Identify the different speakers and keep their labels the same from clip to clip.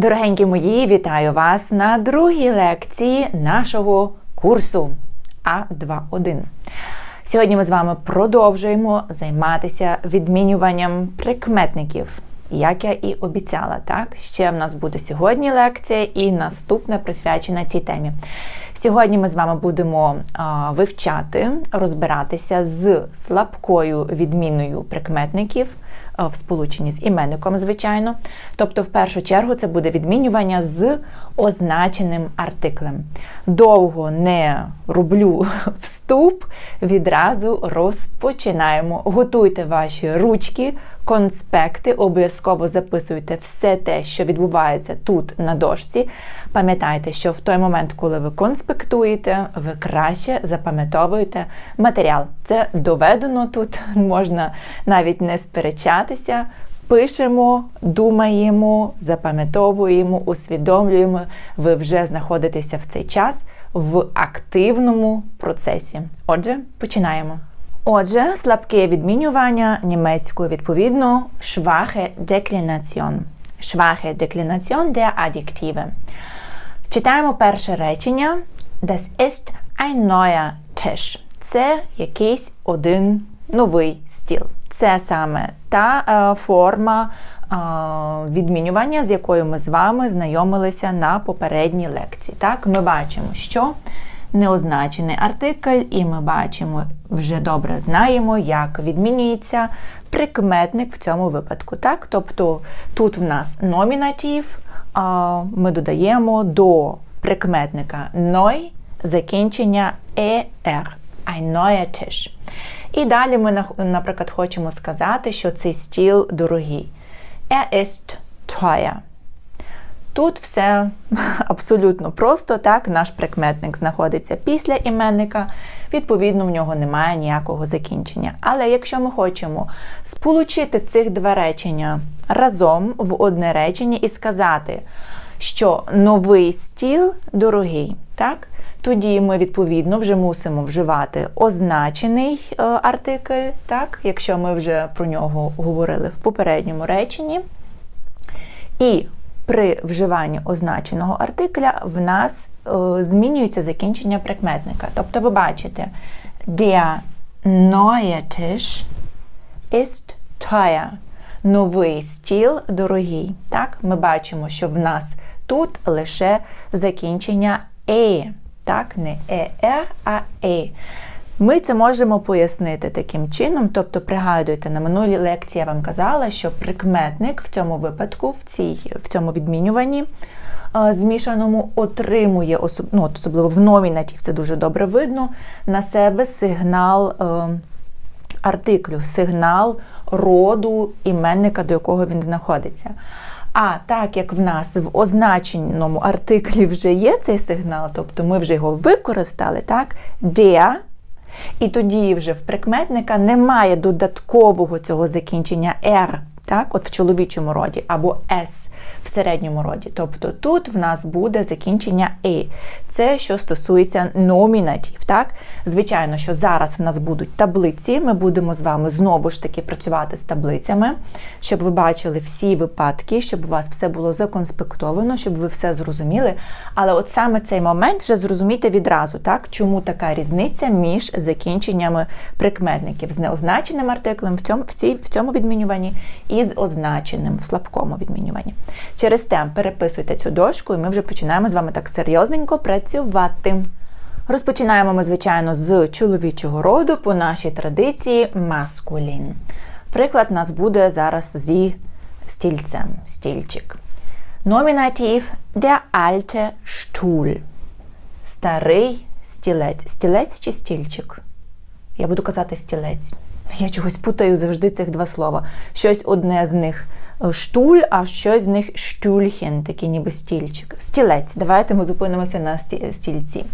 Speaker 1: Дорогенькі мої, вітаю вас на другій лекції нашого курсу А21. Сьогодні ми з вами продовжуємо займатися відмінюванням прикметників, як я і обіцяла. Так, ще в нас буде сьогодні лекція і наступна присвячена цій темі. Сьогодні ми з вами будемо а, вивчати, розбиратися з слабкою відміною прикметників в сполученні з іменником, звичайно. Тобто, в першу чергу, це буде відмінювання з означеним артиклем. Довго не роблю вступ, відразу розпочинаємо. Готуйте ваші ручки, конспекти, обов'язково записуйте все те, що відбувається тут на дошці. Пам'ятайте, що в той момент, коли ви конспектуєте, ви краще запам'ятовуєте матеріал. Це доведено тут, можна навіть не сперечатися. Пишемо, думаємо, запам'ятовуємо, усвідомлюємо, ви вже знаходитеся в цей час в активному процесі. Отже, починаємо. Отже, слабке відмінювання німецькою відповідно schwache Deklination. Schwache Deklination der Adjektive. Читаємо перше речення. Das ist ein neuer Tisch. Це якийсь один новий стіл. Це саме та е, форма е, відмінювання, з якою ми з вами знайомилися на попередній лекції. Так, Ми бачимо, що неозначений артикль, і ми бачимо, вже добре знаємо, як відмінюється прикметник в цьому випадку. Так? Тобто тут в нас номінатив, ми додаємо до прикметника ной закінчення er. Ein neuer Tisch. І далі ми, наприклад, хочемо сказати, що цей стіл дорогий. Er ist teuer. Тут все абсолютно просто, так, наш прикметник знаходиться після іменника, відповідно, в нього немає ніякого закінчення. Але якщо ми хочемо сполучити цих два речення разом в одне речення і сказати, що новий стіл дорогий, так, тоді ми, відповідно, вже мусимо вживати означений е, артикль, так, якщо ми вже про нього говорили в попередньому реченні. І при вживанні означеного артикля в нас е, змінюється закінчення прикметника. Тобто, ви бачите, der neue Tisch ist teuer. Новий стіл дорогий. Так, Ми бачимо, що в нас тут лише закінчення е. Так, не е, а е. Ми це можемо пояснити таким чином, тобто, пригадуйте, на минулій лекції я вам казала, що прикметник в цьому випадку, в цій, в цьому відмінюванні змішаному, отримує, ну, особливо в номінатів, це дуже добре видно, на себе сигнал е, артиклю, сигнал роду іменника, до якого він знаходиться. А так як в нас в означеному артиклі вже є цей сигнал, тобто ми вже його використали, так, der і тоді вже в прикметника немає додаткового цього закінчення R, так, от в чоловічому роді, або S в середньому роді. Тобто тут в нас буде закінчення «е». Це що стосується номінатів. так? Звичайно, що зараз в нас будуть таблиці, ми будемо з вами знову ж таки працювати з таблицями, щоб ви бачили всі випадки, щоб у вас все було законспектовано, щоб ви все зрозуміли. Але от саме цей момент вже зрозумійте відразу, так? чому така різниця між закінченнями прикметників з неозначеним артиклем в цьому в, цій, в цьому відмінюванні і з означеним в слабкому відмінюванні. Через те переписуйте цю дошку, і ми вже починаємо з вами так серйозненько працювати. Розпочинаємо ми, звичайно, з чоловічого роду по нашій традиції маскулін. Приклад у нас буде зараз зі стільцем, стільчик. Номінатив der alte Stuhl. Старий стілець. Стілець чи стільчик? Я буду казати стілець. Я чогось путаю завжди цих два слова. Щось одне з них штуль, а щось з них штюльхен, такий ніби стільчик. Стілець. Давайте ми зупинимося на стільці.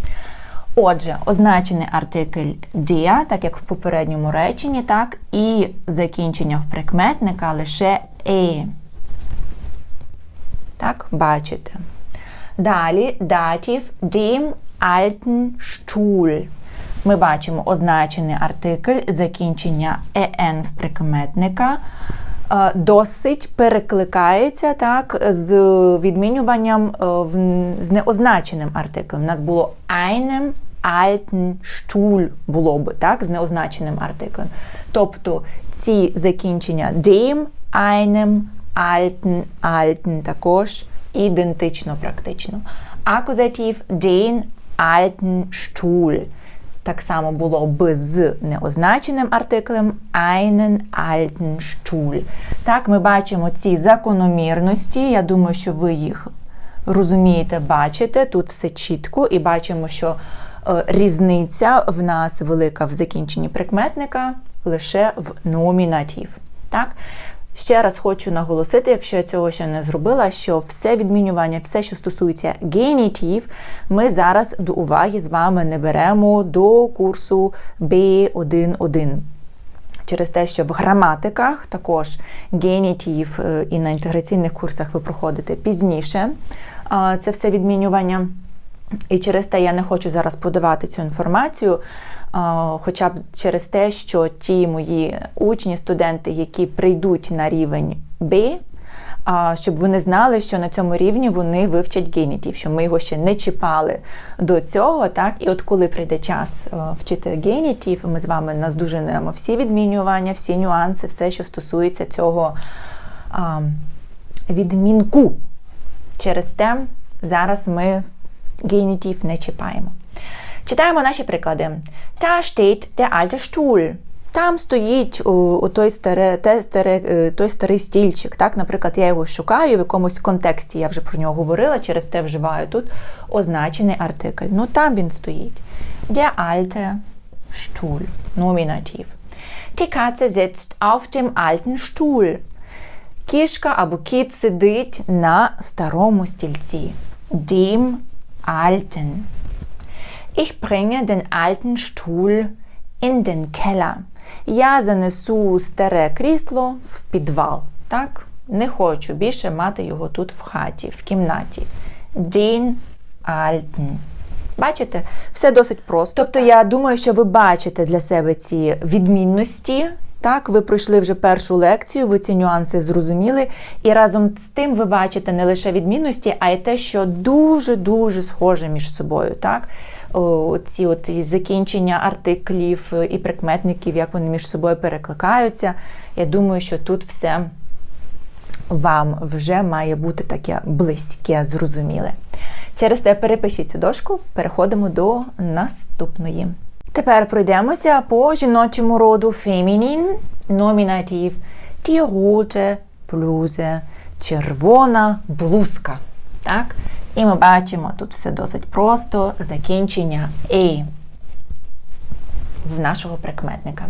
Speaker 1: Отже, означений артикль dia, так як в попередньому реченні, так, і закінчення в прикметника лише е. Так, бачите. Далі датів dem alten Stuhl. Ми бачимо означений артикль закінчення en в прикметника е, досить перекликається так, з відмінюванням е, з неозначеним артиклем. У нас було einem alten Stuhl було би, так, з неозначеним артиклем. Тобто ці закінчення dem, einem, alten, alten також ідентично практично. Акузатив den alten Stuhl. Так само було би з неозначеним артиклем einen alten Stuhl. Так, ми бачимо ці закономірності. Я думаю, що ви їх розумієте, бачите. Тут все чітко, і бачимо, що е, різниця в нас велика в закінченні прикметника лише в номінатив. Так? Ще раз хочу наголосити, якщо я цього ще не зробила, що все відмінювання, все, що стосується генітів, ми зараз до уваги з вами не беремо до курсу B1.1. Через те, що в граматиках також генітів е, і на інтеграційних курсах ви проходите пізніше це все відмінювання. І через те я не хочу зараз подавати цю інформацію, хоча б через те, що ті мої учні, студенти, які прийдуть на рівень B, щоб вони знали, що на цьому рівні вони вивчать генітів, що ми його ще не чіпали до цього. Так? І от коли прийде час е, вчити генітів, ми з вами наздуженемо всі відмінювання, всі нюанси, все, що стосується цього а, відмінку. Через те зараз ми генітів не чіпаємо. Читаємо наші приклади. Та steht der alte Stuhl. Там стоїть о, той, старе, те, старе, е, той старий стільчик. Так? Наприклад, я його шукаю в якомусь контексті, я вже про нього говорила, через те вживаю тут означений артикль. Ну там він стоїть. Der alte Stuhl. Номінатив. Die Katze sitzt auf dem alten Stuhl. Кішка або кіт сидить на старому стільці. Dem alten. Ich bringe den alten Stuhl in den Keller. Я занесу старе крісло в підвал. Так? Не хочу більше мати його тут в хаті, в кімнаті. Den alten. Бачите, все досить просто. Тобто, я думаю, що ви бачите для себе ці відмінності. Так, ви пройшли вже першу лекцію, ви ці нюанси зрозуміли. І разом з тим ви бачите не лише відмінності, а й те, що дуже-дуже схоже між собою. Так? Ці от закінчення артиклів е, і прикметників, як вони між собою перекликаються. Я думаю, що тут все вам вже має бути таке близьке, зрозуміле. Через те перепишіть цю дошку, переходимо до наступної. Тепер пройдемося по жіночому роду фемінін, номінатив die Bluse, червона блузка. Так? І ми бачимо тут все досить просто закінчення «e» в нашого прикметника.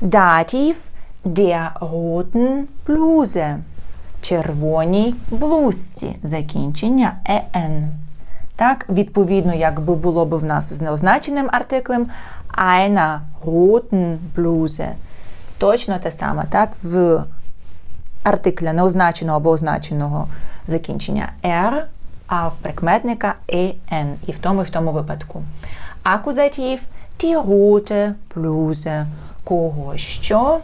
Speaker 1: Датів der roten Bluse. Червоній блузці. Закінчення «en». Так, відповідно, якби було б в нас з неозначеним артиклем einer roten Bluse. Точно те саме, так, в артикля неозначеного або означеного закінчення «er», а в прикметника «en». І в тому, і в тому випадку. Акузатив die rote Bluse. Кого що?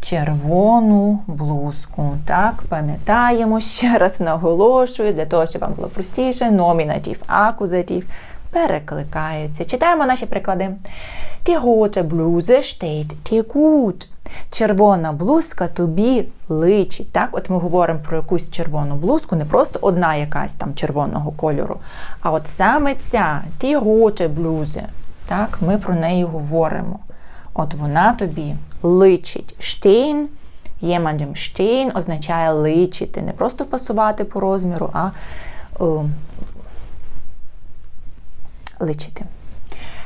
Speaker 1: червону блузку. Так, пам'ятаємо, ще раз наголошую, для того, щоб вам було простіше, номінатив, акузатив перекликаються. Читаємо наші приклади. Die rote Bluse steht dir gut. Червона блузка тобі личить. Так, от ми говоримо про якусь червону блузку, не просто одна якась там червоного кольору, а от саме ця die rote Bluse. Так, ми про неї говоримо. От вона тобі личить. Stehen, jemandem stehen означає личити. Не просто пасувати по розміру, а о, личити.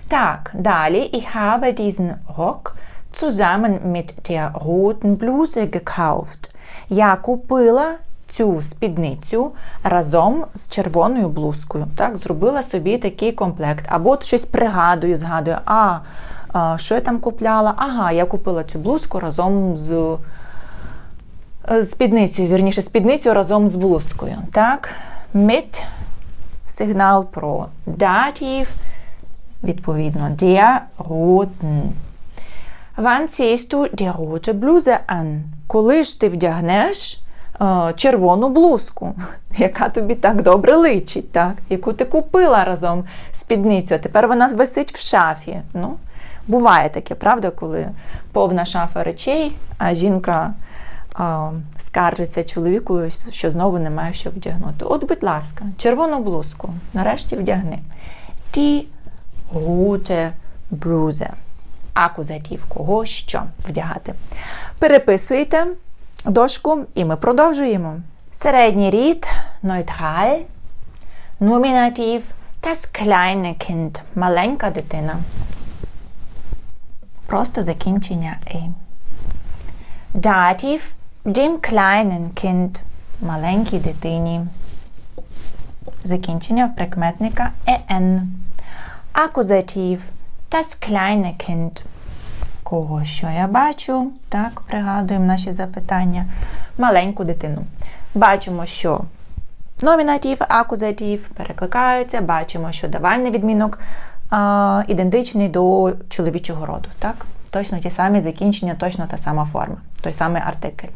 Speaker 1: Так, далі. Ich habe diesen Rock zusammen mit der roten Bluse gekauft. Я купила цю спідницю разом з червоною блузкою. Так, зробила собі такий комплект. Або щось пригадую, згадую, а що я там купляла? Ага, я купила цю блузку разом з спідницею, вірніше, спідницю разом з блузкою. Так, mit сигнал про датів, відповідно, der roten. Wann ziehst du die rote Bluse an? Коли ж ти вдягнеш е, червону блузку, яка тобі так добре личить, так? яку ти купила разом з спідницею, тепер вона висить в шафі. Ну, Буває таке, правда, коли повна шафа речей, а жінка а, скаржиться чоловіку, що знову немає що вдягнути. От, будь ласка, червону блузку. Нарешті вдягни. Die rote Bluse. Акузатив кого що вдягати. Переписуйте дошку і ми продовжуємо. Середній рід, нейтраль, номінатив das kleine Kind, маленька дитина. Просто закінчення «и». Датів dem kleinen Kind, маленькій дитині. Закінчення в прикметника «en». Акузатив das kleine Kind. Кого що я бачу? Так, пригадуємо наші запитання. Маленьку дитину. Бачимо, що номінатив, акузатив перекликаються, бачимо, що давальний відмінок а, ідентичний до чоловічого роду. Так? Точно ті самі закінчення, точно та сама форма, той самий артикль.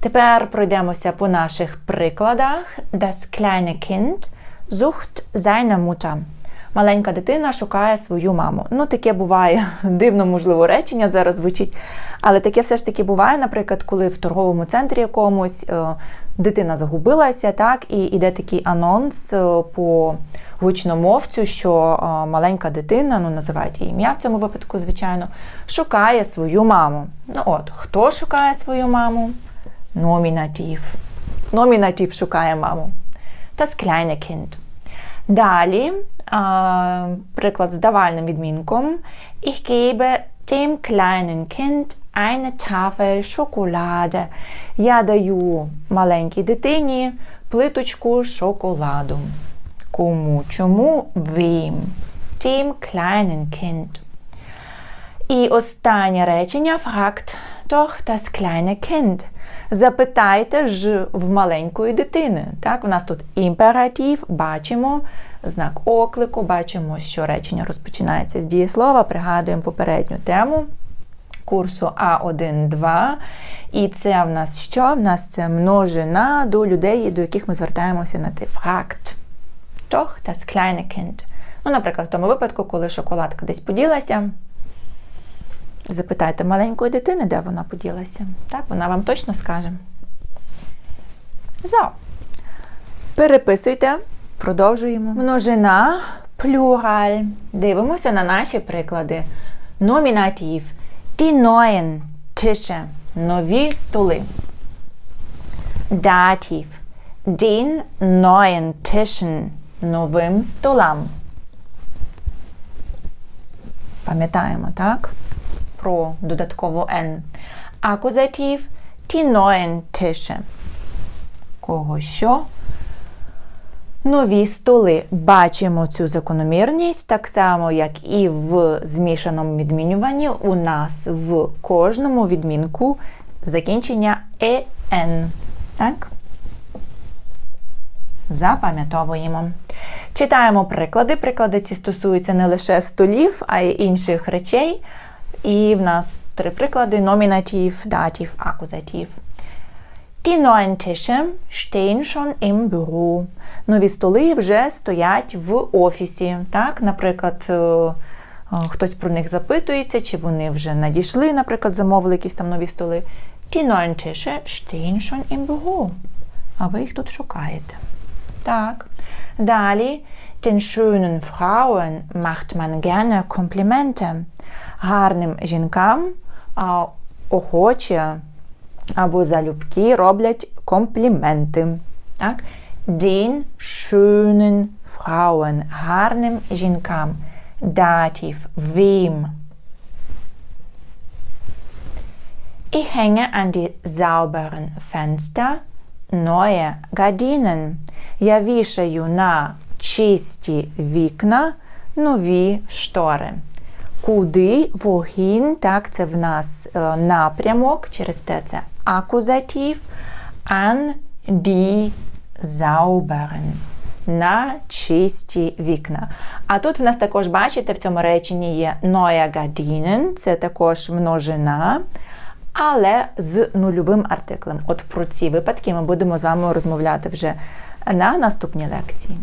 Speaker 1: Тепер пройдемося по наших прикладах. Das kleine Kind sucht seine Mutter. Маленька дитина шукає свою маму. Ну, таке буває дивно, можливо, речення зараз звучить. Але таке все ж таки буває, наприклад, коли в торговому центрі якомусь е, дитина загубилася, так, і йде такий анонс е, по гучномовцю, що маленька дитина, ну називають її ім'я в цьому випадку, звичайно, шукає свою маму. Ну от, хто шукає свою маму? Номінатив. Номінатив шукає маму. Das kleine Kind. Далі, а, приклад з давальним відмінком. Ich gebe dem kleinen Kind eine Tafel Schokolade. Я даю маленькій дитині плиточку шоколаду. Кому? Чому? Wem? Dem kleinen Kind. І останнє речення fragt doch das kleine Kind. Запитайте ж в маленької дитини. Так, У нас тут імператив, бачимо знак оклику, бачимо, що речення розпочинається з дієслова. Пригадуємо попередню тему курсу А1-2. І це в нас що? В нас це множина до людей, до яких ми звертаємося на ти факт. Doch das kleine Kind. Ну, наприклад, в тому випадку, коли шоколадка десь поділася. Запитайте маленької дитини, де вона поділася. Так, вона вам точно скаже. So. Переписуйте, продовжуємо. Множина, плюраль. Дивимося на наші приклади. Номінатив. Die neuen Tische. Нові столи. Датив. Den neuen Tischen. Новим столам. Пам'ятаємо, так? Про додаткову N. Акузатив die neuen Tische. Кого що? Нові столи. Бачимо цю закономірність, так само, як і в змішаному відмінюванні, у нас в кожному відмінку закінчення «en». Так? Запам'ятовуємо. Читаємо приклади. Приклади ці стосуються не лише столів, а й інших речей. І в нас три приклади: номінатив, датив, акузатив. Die neuen Tische stehen schon im Büro. Нові столи вже стоять в офісі. Так, Наприклад, хтось про них запитується, чи вони вже надійшли, наприклад, замовили якісь там нові столи. Die neuen Tische stehen schon im Büro. А ви їх тут шукаєте. Так. Далі. Den schönen Frauen macht man gerne Komplimente. Гарним жінкам а, охоче або залюбки роблять компліменти. Так? Den schönen Frauen. Гарним жінкам. Датів. Wem. Ich hänge an die sauberen Fenster neue Gardinen. Я вішаю на чисті вікна нові штори. Куди вогін, так, це в нас е, напрямок, через те це акузатив, an die sauberen. на чисті вікна. А тут в нас також, бачите, в цьому реченні є neue Gardinen, це також множина, але з нульовим артиклем. От про ці випадки ми будемо з вами розмовляти вже на наступній лекції.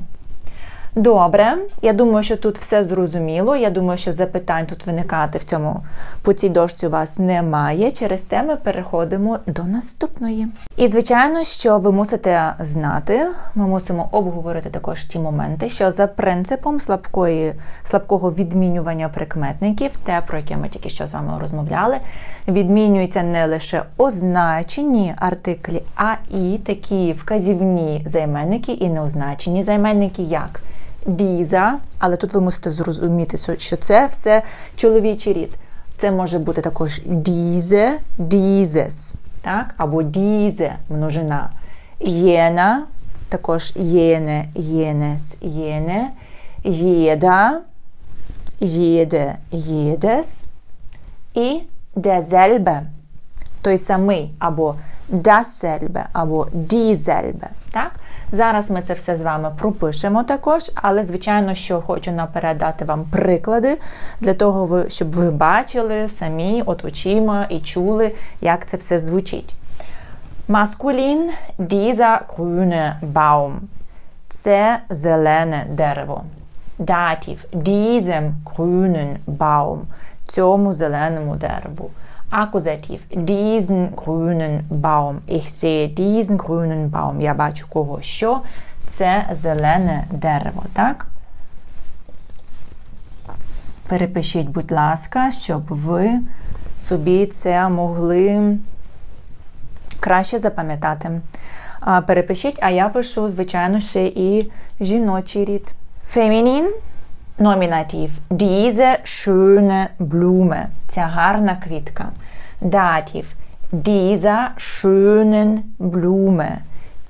Speaker 1: Добре, я думаю, що тут все зрозуміло. Я думаю, що запитань тут виникати в цьому по цій дошці у вас немає. Через те ми переходимо до наступної. І, звичайно, що ви мусите знати, ми мусимо обговорити також ті моменти, що за принципом слабкої, слабкого відмінювання прикметників, те, про яке ми тільки що з вами розмовляли, відмінюються не лише означені артиклі, а і такі вказівні займенники і неозначені займенники, як діза, але тут ви мусите зрозуміти, що це все чоловічий рід. Це може бути також дізе, дізес, так? або дізе множина. Єна, також єне, єнес, єне, єда, єде, єдес і дезельбе. Той самий, або dasselbe, або dieselbe. Так? Зараз ми це все з вами пропишемо також, але, звичайно, що хочу наперед дати вам приклади для того, щоб ви бачили самі от очима і чули, як це все звучить. Маскулін dieser grüne Baum. Це зелене дерево. Датів diesem grünen Baum. Цьому зеленому дереву. Акузатив. Diesen grünen Baum. Ich sehe diesen grünen Baum. Я бачу кого що. Це зелене дерево, так? Перепишіть, будь ласка, щоб ви собі це могли краще запам'ятати. Перепишіть, а я пишу, звичайно, ще і жіночий рід. Фемінін Номінатив. Diese schöne Blume. Ця гарна квітка. Датів. Dieser schönen Blume.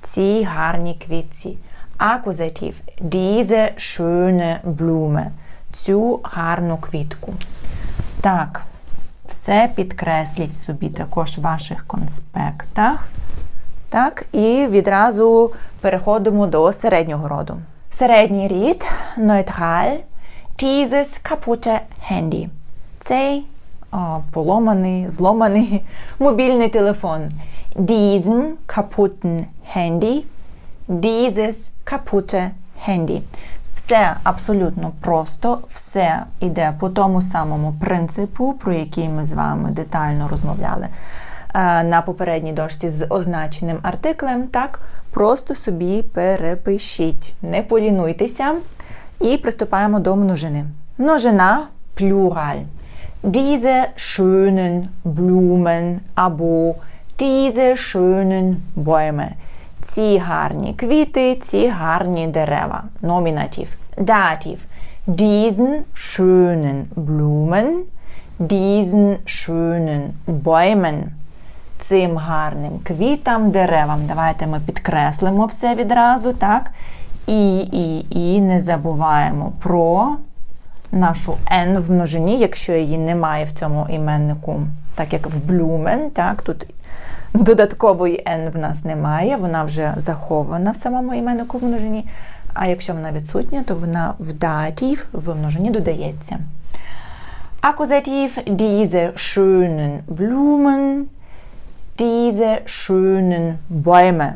Speaker 1: Ці гарні квітці. Акузатив. Diese schöne Blume. Цю гарну квітку. Так, все підкресліть собі також в ваших конспектах. Так, і відразу переходимо до середнього роду. Середній рід нейтраль dieses kaputte Handy. Цей о, поломаний, зломаний мобільний телефон. Diesen kaputten Handy. Dieses kaputte Handy. Все абсолютно просто, все йде по тому самому принципу, про який ми з вами детально розмовляли е, на попередній дошці з означеним артиклем. Так, просто собі перепишіть. Не полінуйтеся. І приступаємо до множини. Множина плюраль. Diese schönen Blumen або diese schönen Bäume. Ці гарні квіти, ці гарні дерева. Номінатив. Датив. Diesen schönen Blumen, diesen schönen Bäumen. Цим гарним квітам, деревам. Давайте ми підкреслимо все відразу, так? І, і, і не забуваємо про нашу N в множині, якщо її немає в цьому іменнику, так як в блюмен, так, тут додаткової N в нас немає, вона вже захована в самому іменнику в множині. А якщо вона відсутня, то вона в датів в множині додається. Акузатив diese schönen Blumen, diese schönen Bäume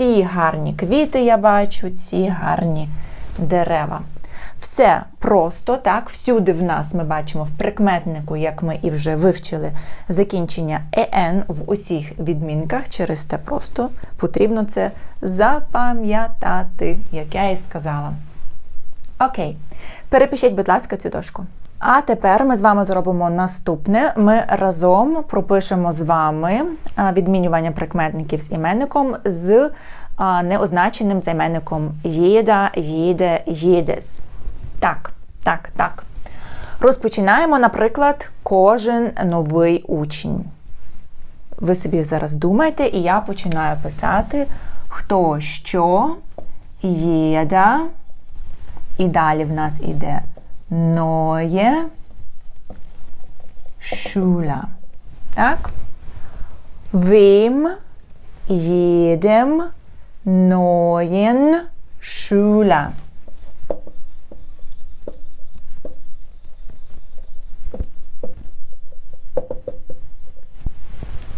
Speaker 1: ці гарні квіти я бачу, ці гарні дерева. Все просто, так, всюди в нас ми бачимо в прикметнику, як ми і вже вивчили, закінчення «ен» в усіх відмінках, через те просто потрібно це запам'ятати, як я і сказала. Окей. Перепишіть, будь ласка, цю дошку. А тепер ми з вами зробимо наступне. Ми разом пропишемо з вами відмінювання прикметників з іменником з неозначеним займенником єда, їде, їдес. Так, так, так. Розпочинаємо, наприклад, кожен новий учень. Ви собі зараз думаєте, і я починаю писати, хто що, єда, і далі в нас іде neue Schüler. Так? Wem, jedem, neuen Schüler.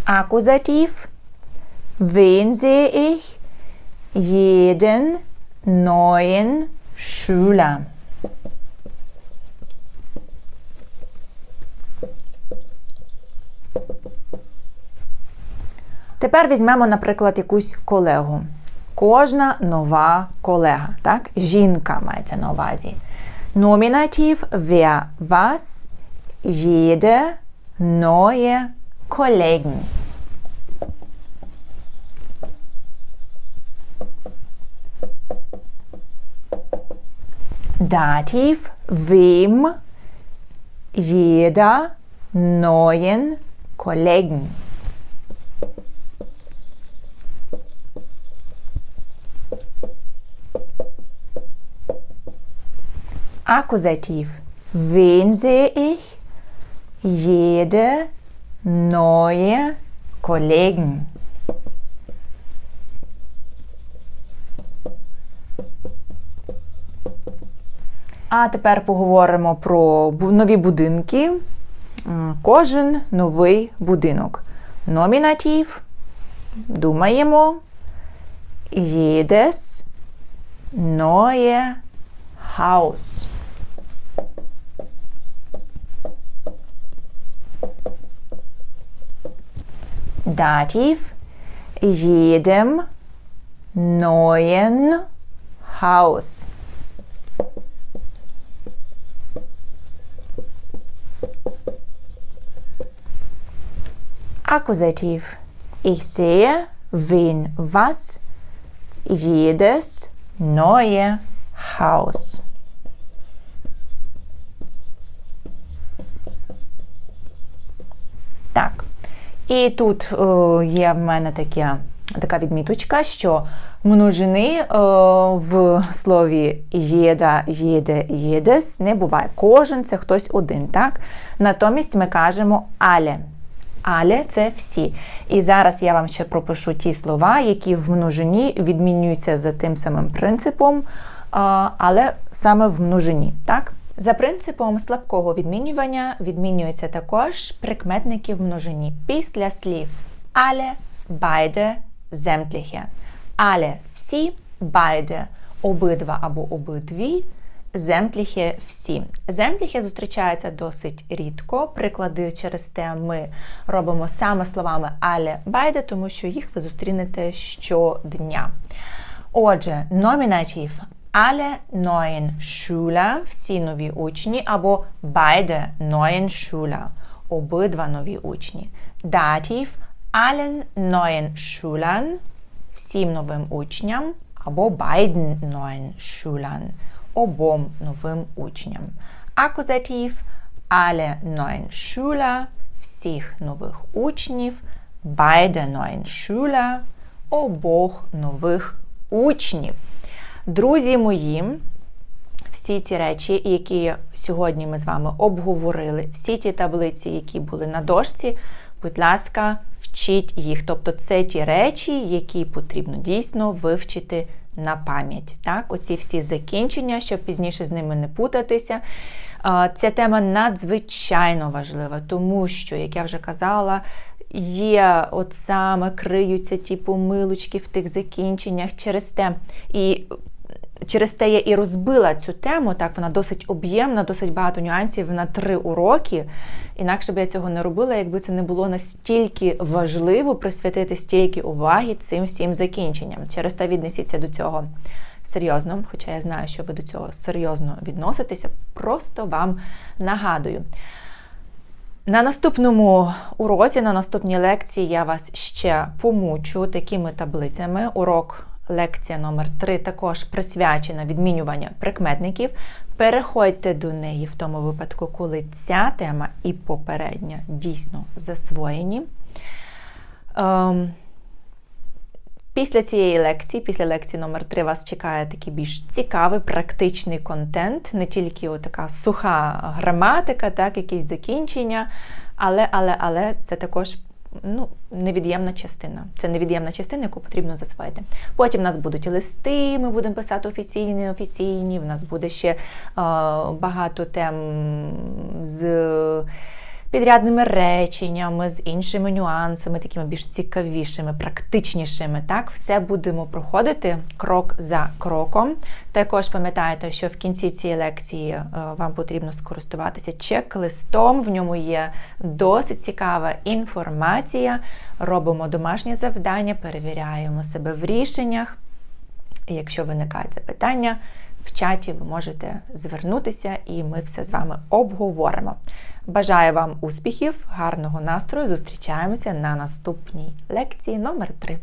Speaker 1: Akkusativ. Wen sehe ich? Jeden neuen Schüler. Тепер візьмемо, наприклад, якусь колегу. Кожна нова колега. Так? Жінка мається на увазі. Номінатив wer was jede neue Kollegen. Dativ wem jeder neuen Kollegen. Akkusativ. Wen sehe ich? Jede neue Kollegen. А тепер поговоримо про нові будинки. Кожен новий будинок. Номінатив. Думаємо. Jedes neue Haus. Dativ jedem neuen Haus. Akkusativ. Ich sehe, wen, was, jedes neue Haus. Так. І тут е, є в мене таке, така відміточка, що множини е, в слові єда, єде, єдес не буває. Кожен це хтось один. так? Натомість ми кажемо але. Але це всі. І зараз я вам ще пропишу ті слова, які в множині відмінюються за тим самим принципом, але саме в множині. Так? За принципом слабкого відмінювання відмінюються також прикметники в множині після слів alle, beide, sämtliche. Alle – всі, beide – обидва або обидві, Земпліхи всі. Земпліхи зустрічаються досить рідко. Приклади через те ми робимо саме словами але байде, тому що їх ви зустрінете щодня. Отже, номінатив alle neuen Schüler, всі нові учні, або beide neuen Schüler, обидва нові учні. Датів allen neuen Schülern, всім новим учням, або beiden neuen Schülern, обом новим учням. Акузатив alle neuen Schüler, всіх нових учнів, beide neuen Schüler, обох нових учнів. Друзі мої, всі ці речі, які сьогодні ми з вами обговорили, всі ті таблиці, які були на дошці, будь ласка, вчіть їх. Тобто це ті речі, які потрібно дійсно вивчити на пам'ять. Так? Оці всі закінчення, щоб пізніше з ними не путатися. Ця тема надзвичайно важлива, тому що, як я вже казала, є от саме криються ті помилочки в тих закінченнях через те. І через те я і розбила цю тему, так вона досить об'ємна, досить багато нюансів на три уроки. Інакше б я цього не робила, якби це не було настільки важливо присвятити стільки уваги цим всім закінченням. Через те віднесіться до цього серйозно, хоча я знаю, що ви до цього серйозно відноситеся, просто вам нагадую. На наступному уроці, на наступній лекції я вас ще помучу такими таблицями. Урок лекція номер 3 також присвячена відмінюванню прикметників. Переходьте до неї в тому випадку, коли ця тема і попередня дійсно засвоєні. Ем, Після цієї лекції, після лекції номер 3 вас чекає такий більш цікавий, практичний контент, не тільки така суха граматика, так, якісь закінчення, але, але, але це також ну, невід'ємна частина. Це невід'ємна частина, яку потрібно засвоїти. Потім в нас будуть листи, ми будемо писати офіційні, неофіційні. В нас буде ще е, багато тем з підрядними реченнями, з іншими нюансами, такими більш цікавішими, практичнішими. Так, все будемо проходити крок за кроком. Також пам'ятайте, що в кінці цієї лекції е, вам потрібно скористуватися чек-листом. В ньому є досить цікава інформація. Робимо домашнє завдання, перевіряємо себе в рішеннях. І якщо виникають запитання, в чаті ви можете звернутися, і ми все з вами обговоримо. Бажаю вам успіхів, гарного настрою! Зустрічаємося на наступній лекції номер 3